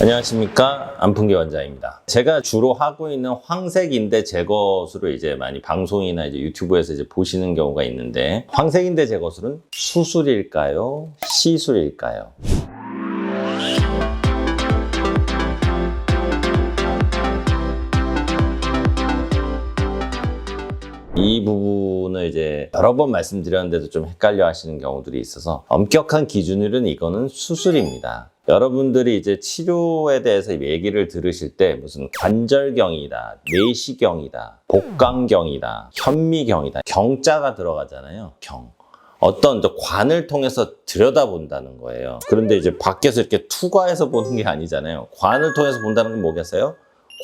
안녕하십니까 안풍기 원장입니다. 제가 주로 하고 있는 황색 인대 제거술을 이제 많이 방송이나 이제 유튜브에서 이제 보시는 경우가 있는데 황색 인대 제거술은 수술일까요? 시술일까요? 이 부분을 이제 여러 번 말씀드렸는데도 좀 헷갈려 하시는 경우들이 있어서 엄격한 기준으로는 이거는 수술입니다. 여러분들이 이제 치료에 대해서 얘기를 들으실 때 무슨 관절경이다, 내시경이다, 복강경이다, 현미경이다, 경자가 들어가잖아요. 경. 어떤 저 관을 통해서 들여다본다는 거예요. 그런데 이제 밖에서 이렇게 투과해서 보는 게 아니잖아요. 관을 통해서 본다는 건 뭐겠어요?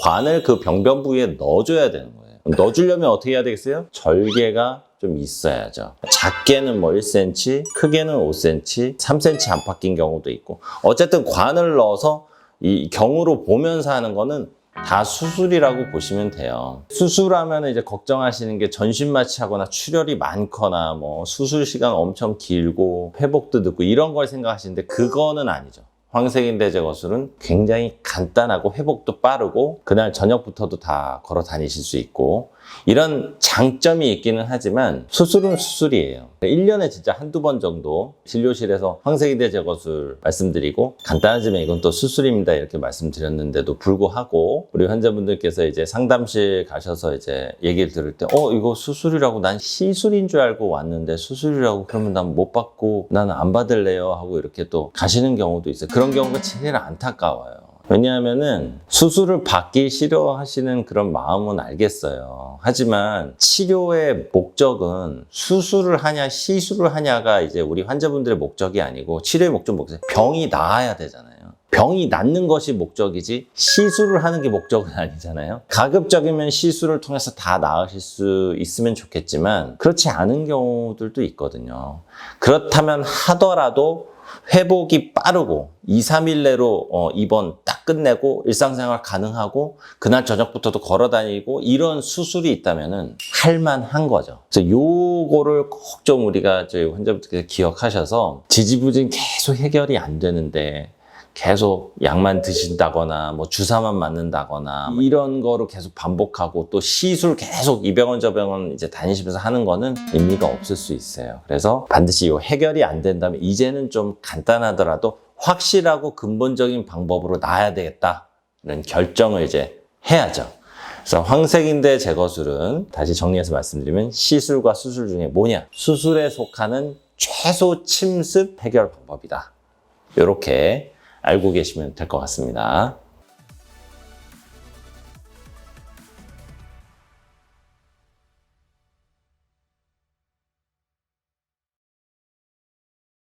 관을 그 병변 부위에 넣어줘야 되는 거예요. 넣어주려면 어떻게 해야 되겠어요? 절개가 좀 있어야죠. 작게는 뭐 1cm, 크게는 5cm, 3cm 안팎인 경우도 있고. 어쨌든 관을 넣어서 이 경으로 보면서 하는 거는 다 수술이라고 보시면 돼요. 수술하면 이제 걱정하시는 게 전신 마취하거나 출혈이 많거나 뭐 수술 시간 엄청 길고 회복도 늦고 이런 걸 생각하시는데 그거는 아니죠. 황색인대 제거술은 굉장히 간단하고 회복도 빠르고 그날 저녁부터도 다 걸어 다니실 수 있고 이런 장점이 있기는 하지만 수술은 수술이에요. 1년에 진짜 한두 번 정도 진료실에서 황색인대 제거술 말씀드리고 간단하지만 이건 또 수술입니다 이렇게 말씀드렸는데도 불구하고 우리 환자분들께서 이제 상담실 가셔서 이제 얘기를 들을 때 어 이거 수술이라고 난 시술인 줄 알고 왔는데 수술이라고 그러면 난 못 받고 나는 안 받을래요 하고 이렇게 또 가시는 경우도 있어요. 그런 경우가 제일 안타까워요. 왜냐하면은 수술을 받기 싫어하시는 그런 마음은 알겠어요. 하지만 치료의 목적은 수술을 하냐 시술을 하냐가 이제 우리 환자분들의 목적이 아니고 치료의 목적 목적 병이 나아야 되잖아요. 병이 낫는 것이 목적이지 시술을 하는 게 목적은 아니잖아요. 가급적이면 시술을 통해서 다 나으실 수 있으면 좋겠지만 그렇지 않은 경우들도 있거든요. 그렇다면 하더라도 회복이 빠르고 2, 3일 내로 어, 입원 딱 끝내고 일상생활 가능하고 그날 저녁부터도 걸어 다니고 이런 수술이 있다면은 할만한 거죠. 그래서 요거를 꼭 좀 우리가 저희 환자분들께서 기억하셔서 지지부진 계속 해결이 안 되는데 계속 약만 드신다거나 뭐 주사만 맞는다거나 뭐 이런 거를 계속 반복하고 또 시술 계속 이 병원 저 병원 이제 다니시면서 하는 거는 의미가 없을 수 있어요. 그래서 반드시 요 해결이 안 된다면 이제는 좀 간단하더라도 확실하고 근본적인 방법으로 나아야 되겠다는 결정을 이제 해야죠. 그래서 황색인대 제거술은 다시 정리해서 말씀드리면 시술과 수술 중에 뭐냐? 수술에 속하는 최소 침습 해결 방법이다. 이렇게 알고 계시면 될 것 같습니다.